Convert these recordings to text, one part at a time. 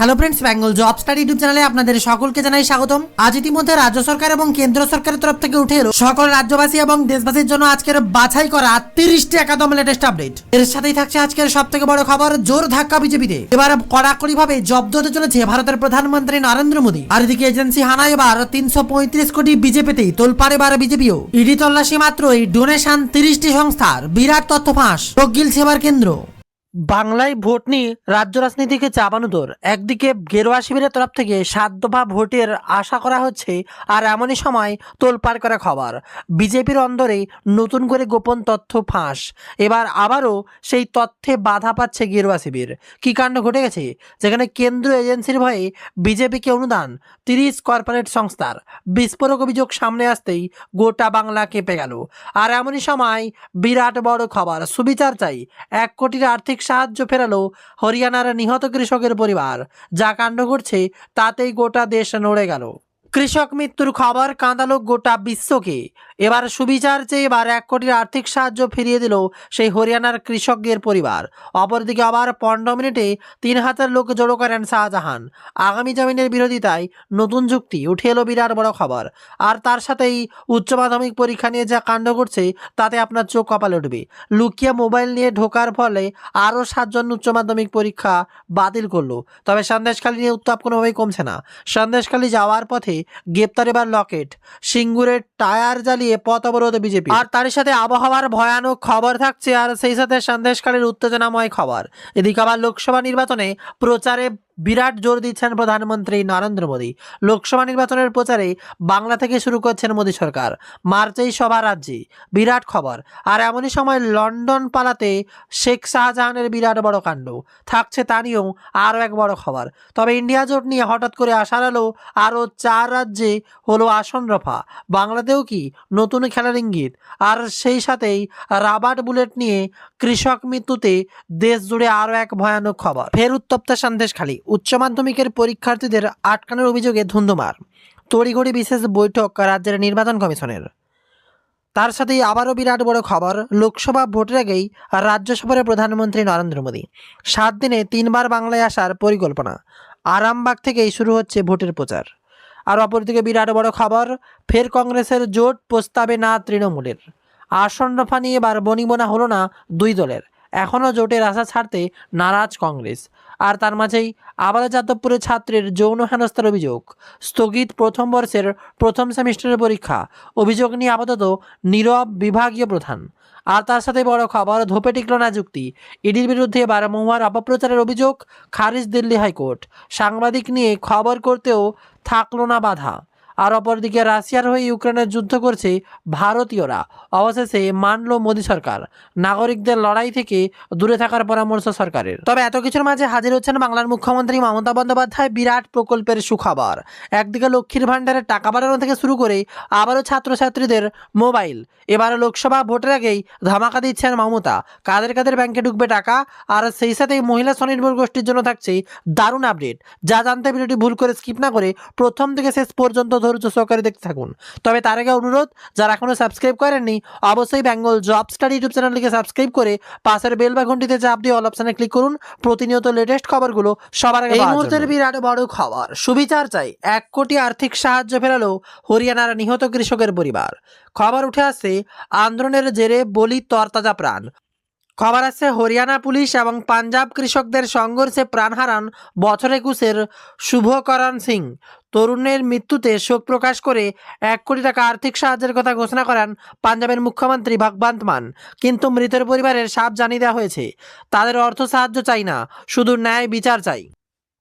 Hello friends Bengal job study YouTube চ্যানেলে আপনাদের সকলকে জানাই স্বাগতম। আজ ইতিমধ্যে রাজ্য সরকার এবং কেন্দ্র সরকারের তরফ থেকে উঠে এলো সকল রাজ্যবাসী এবং দেশবাসীর জন্য আজকের বাছাই করা তিরিশটি একাদম লেটেস্ট আপডেট এর সাথেই থাকছে আজকের সব থেকে বড় খবর, জোর ধাক্কা বিজেপিতে। এবার কড়াকড়ি ভাবে জব্দ হতে চলেছে ভারতের প্রধানমন্ত্রী নরেন্দ্র মোদী। আর এদিকে এজেন্সি হানা এবার তিনশো পঁয়ত্রিশ কোটি বিজেপিতেই তোলপাড়ে এবার বিজেপিও। ইডি তল্লাশি মাত্রই ডোনেশন তিরিশটি সংস্থার। বিরাট তথ্য ফাঁস। রোগিল সেবার কেন্দ্র। বাংলায় ভোট নিয়ে রাজ্য রাজনীতিকে চাপানুতোর একদিকে গেরুয়া শিবিরের তরফ থেকে দফা ভোটের আশা করা হচ্ছে, আর এমনই সময় তোলপাড় করা খবর। বিজেপির অন্দরে নতুন করে গোপন তথ্য ফাঁস। এবার আবারও সেই তথ্যে বাধা পাচ্ছে গেরুয়া শিবির। কী কাণ্ড ঘটে গেছে? যেখানে কেন্দ্রীয় এজেন্সির ভয়ে বিজেপিকে অনুদান তিরিশ কর্পোরেট সংস্থার। বিস্ফোরক অভিযোগ সামনে আসতেই গোটা বাংলা কেঁপে গেল। আর এমনই সময় বিরাট বড় খবর, সুবিচার চাই। এক কোটির আর্থিক সাহায্য ফেরালো হরিয়ানার নিহত কৃষকের পরিবার। যা কাণ্ড ঘটছে তাতেই গোটা দেশ নড়ে গেল। কৃষক মৃত্যুর খবর কাঁদালো গোটা বিশ্বকে। এবার সুবিচার চেয়ে এবার এক কোটির আর্থিক সাহায্য ফিরিয়ে দিল সেই হরিয়ানার কৃষকদের পরিবার। অপরদিকে আবার পনেরো মিনিটে তিন হাজার লোক জড়ো করেন শাহজাহান। আগামী জামিনের বিরোধিতায় নতুন যুক্তি, উঠে এলো বিরাট বড় খবর। আর তার সাথেই উচ্চ মাধ্যমিক পরীক্ষা নিয়ে যা কাণ্ড ঘটছে, তাতে আপনার চোখ কপালে উঠবে। লুকিয়ে মোবাইল নিয়ে ঢোকার ফলে আরও সাতজন উচ্চ মাধ্যমিক পরীক্ষা বাতিল করল। তবে সন্দেশখালী নিয়ে উত্তাপ কোনোভাবেই কমছে না। সন্দেশখালী যাওয়ার পথে গ্রেপ্তার এবার লকেট। সিঙ্গুরের টায়ার জ্বালিয়ে পথ অবরোধ বিজেপি। আর তার সাথে আবহাওয়ার ভয়ানক খবর থাকছে, আর সেই সাথে সন্দেশকালের উত্তেজনাময় খবর। এদিকে আবার লোকসভা নির্বাচনে প্রচারে বিরাট জোর দিচ্ছেন প্রধানমন্ত্রী নরেন্দ্র মোদী। লোকসভা নির্বাচনের প্রচারে বাংলা থেকে শুরু করছেন মোদী সরকার। মার্চেই সভা রাজ্যে। বিরাট খবর। আর এমনই সময় লন্ডন পালাতে শেখ শাহজাহানের বিরাট বড় কাণ্ড। থাকছে তা নিয়েও আরও এক বড় খবর। তবে ইন্ডিয়া জোট নিয়ে হঠাৎ করে আসার আলো আরও চার রাজ্যে হলো আসন রফা। বাংলাতেও কি নতুন খেলার ইঙ্গিত? আর সেই সাথেই রাবার্ট বুলেট নিয়ে কৃষক মৃত্যুতে দেশ জুড়ে আরও এক ভয়ানক খবর। ফের উত্তপ্ত সন্দেশখালী উচ্চ মাধ্যমিকের পরীক্ষার্থীদের আটকানোর অভিযোগে ধুন্ধুমার। তড়িঘড়ি বিশেষ বৈঠক রাজ্যের নির্বাচন কমিশনের। তার সাথেই আবারও বিরাট বড় খবর, লোকসভা ভোটের আগেই রাজ্য প্রধানমন্ত্রী নরেন্দ্র মোদী। সাত দিনে তিনবার বাংলায় আসার পরিকল্পনা। আরামবাগ থেকেই শুরু হচ্ছে ভোটের প্রচার। আর অপরদিকে বিরাট বড় খবর, ফের কংগ্রেসের জোট প্রস্তাবে না তৃণমূলের। আসন রফা নিয়ে এবার বনিবনা হলো না দুই দলের। এখনও জোটের আশা ছাড়তে নারাজ কংগ্রেস। আর তার মাঝেই আবারও যাদবপুরের ছাত্রের যৌন হেনস্থার অভিযোগ। স্থগিত প্রথম বর্ষের প্রথম সেমিস্টারের পরীক্ষা। অভিযোগ নিয়ে আপাতত নীরব বিভাগীয় প্রধান। আর তার সাথে বড় খবর, ধোপে টিকল না যুক্তি। ইডির বিরুদ্ধে এবার অপপ্রচারের অভিযোগ, খারিজ দিল্লি হাইকোর্ট। সাংবাদিক নিয়ে খবর করতেও থাকল না বাধা। আর অপরদিকে রাশিয়ার হয়ে ইউক্রেনের যুদ্ধ করছে ভারতীয়রা। অবশেষে মানল মোদী সরকার। নাগরিকদের লড়াই থেকে দূরে থাকার পরামর্শ সরকারের। তবে এত কিছুর মাঝে হাজির হচ্ছেন বাংলার মুখ্যমন্ত্রী মমতা বন্দ্যোপাধ্যায়। বিরাট প্রকল্পের সুখবর। একদিকে লক্ষ্মীর ভাণ্ডারের টাকা বাড়ানো থেকে শুরু করে আবারও ছাত্রছাত্রীদের মোবাইল। এবার লোকসভা ভোটের আগেই ধামাকা দিচ্ছেন মমতা। কাদের কাদের ব্যাংকে ঢুকবে টাকা? আর সেই সাথেই মহিলা স্বনির্ভর গোষ্ঠীর জন্য থাকছে দারুণ আপডেট। যা জানতে ভিডিওটি ভুল করে স্কিপ না করে প্রথম থেকে শেষ পর্যন্ত ধৈর্য সহকারে দেখতে থাকুন। তবে তার আগে অনুরোধ যারা এখনও সাবস্ক্রাইব করেননি অবশ্যই বেঙ্গল জব স্টাডি ইউটিউব চ্যানেলটিকে সাবস্ক্রাইব করে পাশের বেল বা ঘন্টিতে চাপ দিয়ে অল অপশানে ক্লিক করুন প্রতিনিয়ত লেটেস্ট খবরগুলো সবার আগে এই মুহূর্তের বিরাট বড় খবর সুবিচার চাই এক কোটি আর্থিক সাহায্য ফেরালো হরিয়ানার নিহত কৃষকের পরিবার। খবর উঠে আসছে আন্দোলনের জেরে বলি তরতাজা প্রাণ। খবর আছে, হরিয়ানা পুলিশ এবং পাঞ্জাব কৃষকদের সংঘর্ষে প্রাণ হারান বছর একুশের শুভকরণ সিং। তরুণের মৃত্যুতে শোক প্রকাশ করে এক কোটি টাকা আর্থিক সাহায্যের কথা ঘোষণা করেন পাঞ্জাবের মুখ্যমন্ত্রী ভগবন্ত মান। কিন্তু মৃতের পরিবারের সাপ জানিয়ে দেওয়া হয়েছে, তাদের অর্থ সাহায্য চাই না, শুধু ন্যায় বিচার চাই।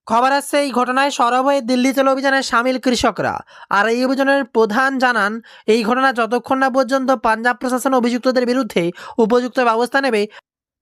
খবর আসছে এই ঘটনায় সরব হয়ে দিল্লি চলো অভিযানে সামিল কৃষকরা। আর এই অভিযানের প্রধান জানান, এই ঘটনা যতক্ষণ না পর্যন্ত পাঞ্জাব প্রশাসন অভিযুক্তদের বিরুদ্ধে উপযুক্ত ব্যবস্থা নেবে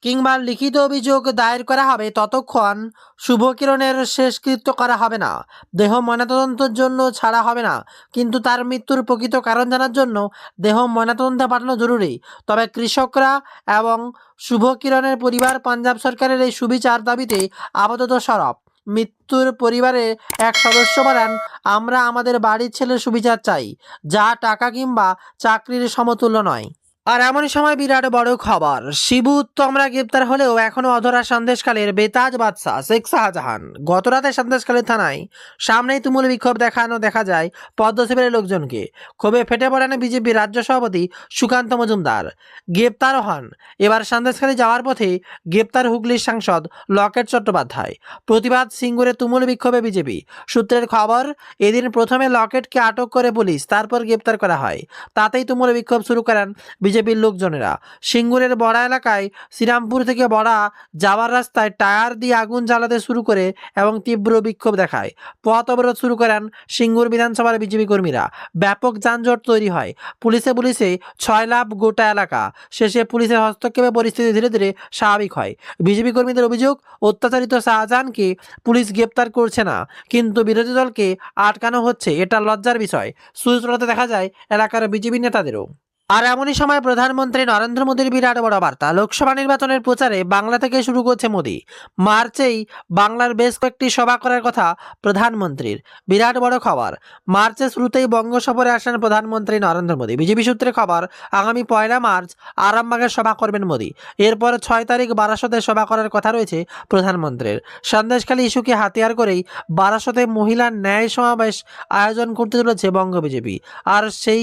কিংবা লিখিত অভিযোগ দায়ের করা হবে ততক্ষণ শুভকিরণের শেষকৃত্য করা হবে না। দেহ ময়নাতদন্তের জন্য ছাড়া হবে না। কিন্তু তার মৃত্যুর প্রকৃত কারণ জানার জন্য দেহ ময়নাতদন্তে পাঠানো জরুরি। তবে কৃষকরা এবং শুভকিরণের পরিবার পাঞ্জাব সরকারের এই সুবিচার দাবিতে আপাতত সরব। মৃত্যুর পরিবারের এক সদস্য বলেন, আমরা আমাদের বাড়ির ছেলের সুবিচার চাই, যা টাকা কিংবা চাকরির সমতুল্য নয়। আর এমনই সময় বিরাট বড় খবর। শিবু উত্তমরা গ্রেপ্তার হলেও এখনও অধরা সন্দেশকালের বেতাজ বাদশাহ শেখ শাহজাহান। গতরাতে সন্দেশকালী থানায় সামনেই তুমুল বিক্ষোভ দেখানো দেখা যায় পদ্মশিবিরের লোকজনকে। ক্ষোভে ফেটে পড়েন বিজেপি রাজ্য সভাপতি সুকান্ত মজুমদার। গ্রেপ্তার হন। এবার সন্দেশখালী যাওয়ার পথে গ্রেপ্তার হুগলির সাংসদ লকেট চট্টোপাধ্যায়। প্রতিবাদ সিঙ্গুরে তুমুল বিক্ষোভে বিজেপি। সূত্রের খবর, এদিন প্রথমে লকেটকে আটক করে পুলিশ, তারপর গ্রেপ্তার করা হয়। তাতেই তুমুল বিক্ষোভ শুরু করেন বিজেপির লোকজনেরা। সিঙ্গুরের বড়া এলাকায় শ্রীরামপুর থেকে বড়া যাওয়ার রাস্তায় টায়ার দিয়ে আগুন জ্বালাতে শুরু করে এবং তীব্র বিক্ষোভ দেখায়। পথ অবরোধ শুরু করেন সিঙ্গুর বিধানসভার বিজেপি কর্মীরা। ব্যাপক যানজট তৈরি হয়। পুলিশে পুলিশে ছয় লাভ গোটা এলাকা। শেষে পুলিশের হস্তক্ষেপে পরিস্থিতি ধীরে ধীরে স্বাভাবিক হয়। বিজেপি কর্মীদের অভিযোগ, অত্যাচারিত শাহজাহানকে পুলিশ গ্রেপ্তার করছে না। কিন্তু বিরোধী দলকে আটকানো হচ্ছে, এটা লজ্জার বিষয়। সূত্রতে দেখা যায়, এলাকার বিজেপি নেতাদেরও। আর এমনই সময় প্রধানমন্ত্রী নরেন্দ্র মোদীর বিরাট বড় বার্তা। লোকসভা নির্বাচনের প্রচারে বাংলা থেকে শুরু করছে মোদী। মার্চেই বাংলার বেশ কয়েকটি সভা করার কথা প্রধানমন্ত্রীর। বিরাট বড় খবর মার্চের শুরুতেই বঙ্গ সফরে আসেন প্রধানমন্ত্রী নরেন্দ্র মোদী। বিজেপি সূত্রে খবর, আগামী পয়লা মার্চ আরামবাগে সভা করবেন মোদী। এরপর ছয় তারিখ বারাসতে সভা করার কথা রয়েছে প্রধানমন্ত্রীর। সন্দেশখালী ইস্যুকে হাতিয়ার করেই বারাসতে মহিলা ন্যায় সমাবেশ আয়োজন করতে চলেছে বঙ্গ বিজেপি। আর সেই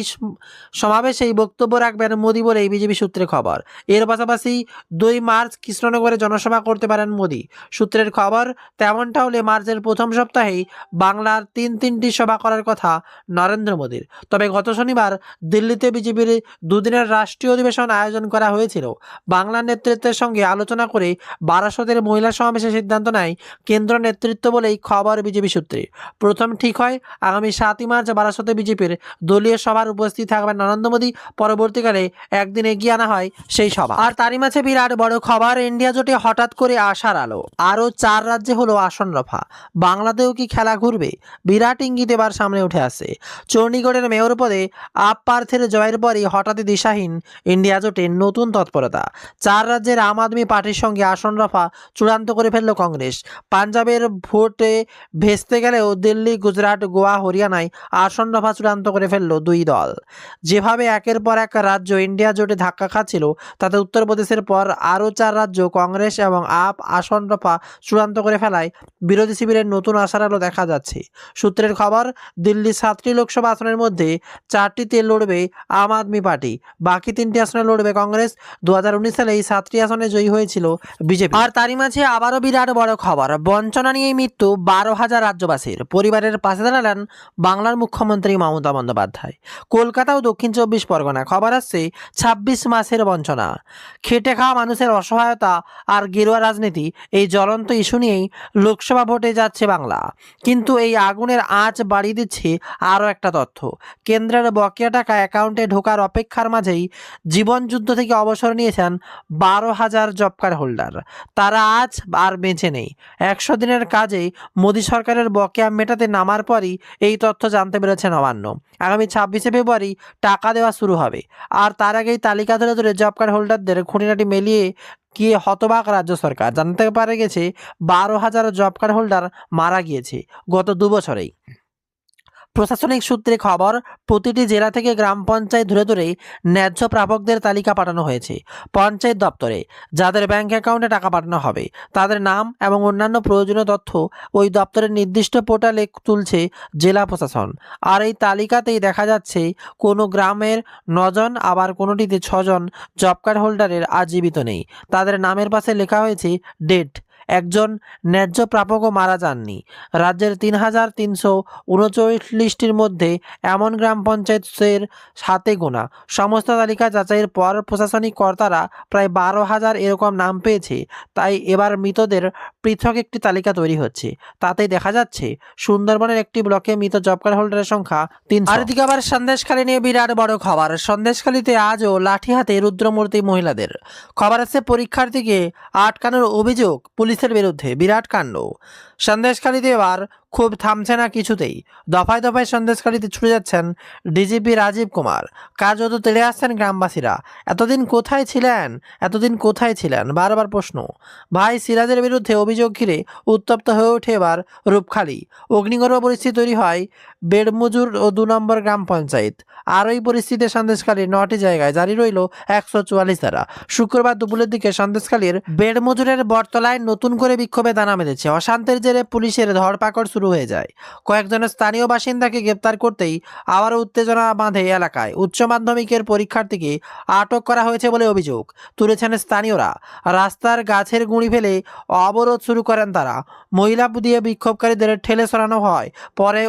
সমাবেশেই বক্তব্য রাখবেন মোদী বলেই বিজেপি সূত্রে খবর। এর পাশাপাশি দুই মার্চ কৃষ্ণনগরে জনসভা করতে পারেন মোদী। সূত্রের খবর তেমনটা হলে মার্চের প্রথম সপ্তাহেই বাংলার তিন তিনটি সভা করার কথা নরেন্দ্র মোদীর। তবে গত শনিবার দিল্লিতে বিজেপির দুদিনের রাষ্ট্রীয় অধিবেশন আয়োজন করা হয়েছিল। বাংলার নেতৃত্বের সঙ্গে আলোচনা করে বারাসতের মহিলা সমাবেশে সিদ্ধান্ত নেয় কেন্দ্র নেতৃত্ব বলেই খবর বিজেপি সূত্রে। প্রথম ঠিক হয় আগামী সাতই মার্চ বারাসতে বিজেপির দলীয় সভার উপস্থিত থাকবেন নরেন্দ্র মোদী পরবর্তীকালে একদিন এগিয়ে আনা হয় সেই সভা। আর তারই মাঝে বিরাট বড় খবর ইন্ডিয়া জোটে হঠাৎ করে আসার আলো। আরও চার রাজ্যে হলো আসন রফা। বাংলাতেও কি খেলা ঘুরবে? বিরাট ইঙ্গিত এবার সামনে উঠে আসে। চণ্ডীগড়ের মেয়র পদে আপ প্রার্থীর জয়ের পরই হঠাৎই দিশাহীন ইন্ডিয়া জোটের নতুন তৎপরতা। চার রাজ্যের আম আদমি পার্টির সঙ্গে আসন রফা চূড়ান্ত করে ফেলল কংগ্রেস। পাঞ্জাবের ভোটে ভেস্তে গেলেও দিল্লি, গুজরাট, গোয়া, হরিয়ানায় আসন রফা চূড়ান্ত করে ফেলল দুই দল। যেভাবে একের পর এক রাজ্য ইন্ডিয়া জোটে ধাক্কা খাচ্ছিল। তাতে উত্তরপ্রদেশের পর আরও চার রাজ্য কংগ্রেস এবং আপ আসন রফা চূড়ান্ত করে ফেলায়। বিরোধী শিবিরের নতুন আশার আলো দেখা যাচ্ছে। সূত্রের খবর দিল্লি সাতটি লোকসভা আসনের মধ্যে চারটিতে লড়বে আম আদমি পার্টি। বাকি তিনটি আসনে লড়বে কংগ্রেস। দু হাজার উনিশ সালে এই সাতটি আসনে জয়ী হয়েছিল বিজেপি। আর তারই মাঝে আবারও বিরাট বড় খবর, বঞ্চনা নিয়ে মৃত্যু বারো হাজার রাজ্যবাসীর। পরিবারের পাশে দাঁড়ালেন বাংলার মুখ্যমন্ত্রী মমতা বন্দ্যোপাধ্যায়। কলকাতা ও দক্ষিণ চব্বিশ পরগনা খবর আসছে ছাব্বিশ মাসের বঞ্চনা। খেটে খাওয়া মানুষের অসহায়তা আর গেরুয়া রাজনীতি এই জ্বলন্ত ইস্যু নিয়েই লোকসভা ভোটে যাচ্ছে বাংলা। কিন্তু এই আগুনের আঁচ বাড়িয়ে দিচ্ছে আরও একটা তথ্য। কেন্দ্রের বকেয়া টাকা অ্যাকাউন্টে ঢোকার অপেক্ষার মাঝেই জীবনযুদ্ধ থেকে অবসর নিয়েছেন বারো হাজার জব কার্ড হোল্ডার। তারা আজ আর বেঁচে নেই। একশো দিনের কাজে মোদী সরকারের বকেয়া মেটাতে নামার পরই এই তথ্য জানতে পেরেছে নবান্ন আগামী ছাব্বিশে ফেব্রুয়ারি টাকা দেওয়া শুরু হবে। আর তার আগেই তালিকা ধরে ধরে জব কার্ড হোল্ডারদের খুঁটিনাটি মেলিয়ে গিয়ে হতবাক রাজ্য সরকার। জানতে পারে গেছে, বারো হাজার জব কার্ড হোল্ডার মারা গিয়েছে গত দু বছরেই। প্রশাসনিক সূত্রে খবর, প্রতিটি জেলা থেকে গ্রাম পঞ্চায়েত ধরে ধরে ন্যায্য প্রাপকদের তালিকা পাঠানো হয়েছে পঞ্চায়েত দপ্তরে, যাদের ব্যাংক অ্যাকাউন্টে টাকা পাঠানো হবে। তাদের নাম এবং অন্যান্য প্রয়োজনীয় তথ্য ওই দপ্তরের নির্দিষ্ট পোর্টালে তুলছে জেলা প্রশাসন। আর এই তালিকাতেই দেখা যাচ্ছে, কোনো গ্রামের নজন, আবার কোনোটিতে ছজন জব কার্ড হোল্ডারের আজীবিত নেই। তাদের নামের পাশে লেখা হয়েছে, ডেট একজন ন্যায্য প্রাপকও মারা যাননি। রাজ্যের তিন হাজার তিনশো উনচল্লিশটির মধ্যে এমন গ্রাম পঞ্চায়েতের সাথে গোনা। সমস্ত তালিকা যাচাইয়ের পর প্রশাসনিক কর্তারা প্রায় বারো হাজার এরকম নাম পেয়েছে। তাই এবার মৃতদের পৃথক একটি তালিকা তৈরি হচ্ছে। তাতেই দেখা যাচ্ছে, সুন্দরবনের একটি ব্লকে মৃত জব কার্ড হোল্ডারের সংখ্যা তিন আর আবার সন্দেশখালী নিয়ে বিরাট বড় খবর। সন্দেশখালীতে আজও লাঠি হাতে রুদ্রমূর্তি মহিলাদের। খবর আছে, পরীক্ষার্থীকে আটকানোর অভিযোগ পুলিশের বিরুদ্ধে বিরাট কাণ্ড। সন্দেশখালীতে এবার খুব থামছে না কিছুতেই। দফায় দফায় সন্দেশখালীতে ছুটে যাচ্ছেন ডিজিপি রাজীব কুমার। কাজ কার্যত তেড়ে আসছেন গ্রামবাসীরা। এতদিন কোথায় ছিলেন? এতদিন কোথায় ছিলেন? বারবার প্রশ্ন। ভাই সিরাজের বিরুদ্ধে অভিযোগ ঘিরে উত্তপ্ত হয়ে ওঠে এবার রূপখালী। অগ্নিগর্ভ পরিস্থিতি তৈরি হয় বেড়মজুর ও দু নম্বর গ্রাম পঞ্চায়েত। আর ওই পরিস্থিতিতে সন্দেশখালীর নটি জায়গায় জারি রইল একশো চুয়াল্লিশ ধারা। শুক্রবার দুপুরের দিকে সন্দেশখালীর বেড়মজুরের বটতলায় নতুন করে বিক্ষোভে দানা বেঁধেছে অশান্তির জেরে পুলিশের ধরপাকড় শুরু হয়ে যায়। কয়েকজনের স্থানীয় বাসিন্দাকে গ্রেপ্তার করতেই আবারও উত্তেজনা বাঁধে এলাকায়। উচ্চ মাধ্যমিকের পরীক্ষার্থীকে আটক করা হয়েছে বলে অভিযোগ তুলেছেন স্থানীয়রা। রাস্তার গাছের গুঁড়ি ফেলে অবরোধ শুরু করেন তারা। মহিলা দিয়ে বিক্ষোভকারীদের ঠেলে সরানো হয়। পরে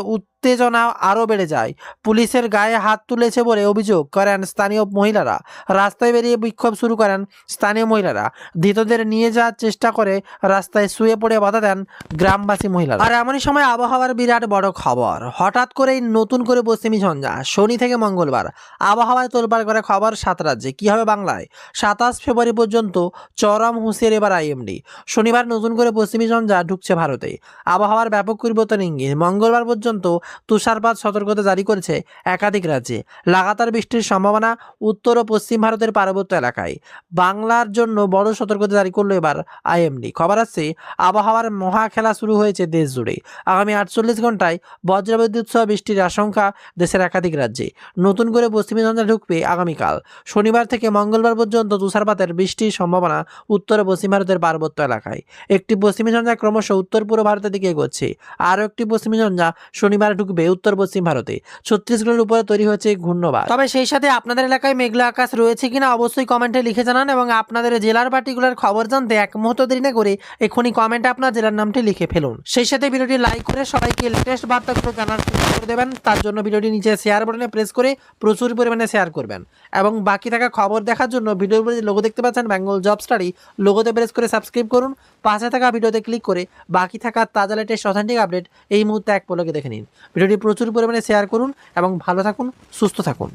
উত্তেজনা আরও বেড়ে যায়। পুলিশের গায়ে হাত তুলেছে বলে অভিযোগ করেন স্থানীয় মহিলারা। রাস্তায় বেরিয়ে বিক্ষোভ শুরু করেন স্থানীয় মহিলারা। ধৃতদের নিয়ে যাওয়ার চেষ্টা করে রাস্তায় শুয়ে পড়ে বাধা দেন গ্রামবাসী মহিলারা। আর এমনই সময় আবহাওয়ার বিরাট বড় খবর। হঠাৎ করেই নতুন করে পশ্চিমী ঝঞ্ঝা। শনি থেকে মঙ্গলবার। আবহাওয়ায় তোলপাড় করে খবর সাত রাজ্যে। কী হবে বাংলায়? সাতাশ ফেব্রুয়ারি পর্যন্ত চরম হুঁশিয়ার এবার আইএমডি। শনিবার নতুন করে পশ্চিমী ঝঞ্ঝা ঢুকছে ভারতে। আবহাওয়ার ব্যাপক পরিবর্তন ইঙ্গিত। মঙ্গলবার পর্যন্ত তুষারপাত সতর্কতা জারি করেছে একাধিক রাজ্যে। লাগাতার বৃষ্টির সম্ভাবনা উত্তর ও পশ্চিম ভারতের পার্বত্য এলাকায়। বাংলার জন্য বড় সতর্কতা জারি করল এবার আইএমডি। খবর আসছে, আবহাওয়ার মহা খেলা শুরু হয়েছে দেশ জুড়ে। আগামী আটচল্লিশ ঘন্টায় বজ্রবিদ্যুৎ সহ বৃষ্টির আশঙ্কা দেশের একাধিক রাজ্যে। নতুন করে পশ্চিমী ঝঞ্ঝা ঢুকবে আগামীকাল। শনিবার থেকে মঙ্গলবার পর্যন্ত তুষারপাতের বৃষ্টির সম্ভাবনা উত্তর পশ্চিম ভারতের পার্বত্য এলাকায়। একটি পশ্চিমী ঝঞ্ঝা ক্রমশ উত্তর পূর্ব ভারতের দিকে এগোচ্ছে। আরও একটি পশ্চিমী ঝঞ্ঝা শনিবার ঢুকবে উত্তর পশ্চিম ভারতে। ছত্তিশগড়ের উপরে তৈরি হয়েছে ঘূর্ণবাদ। তবে সেই সাথে আপনাদের এলাকায় মেঘলা আকাশ রয়েছে কিনা অবশ্যই কমেন্টে লিখে জানান এবং আপনাদের জেলার পার্টিকুলার খবর জানতে এক মুহূর্ত দেরি না করে এখনই কমেন্টে আপনার জেলার নামটি লিখে ফেলুন। সেই সাথে ভিডিওটি লাইক করে সবাইকে লেটেস্ট বার্তাগুলো জানার করে দেবেন। তার জন্য ভিডিওটি নিচে শেয়ার বাটনে প্রেস করে প্রচুর পরিমাণে শেয়ার করবেন। এবং বাকি থাকা খবর দেখার জন্য ভিডিওর উপরে লোগো দেখতে পাচ্ছেন বেঙ্গল জব স্টাডি লোগোতে প্রেস করে সাবস্ক্রাইব করুন। পাশে থাকা ভিডিওতে ক্লিক করে বাকি থাকা তাজা লেটেস্ট অথেন্টিক আপডেট এই মুহূর্তে এক পলকে দেখে নিন। ভিডিওটি প্রচুর পরিমাণে শেয়ার করুন এবং ভালো থাকুন, সুস্থ থাকুন।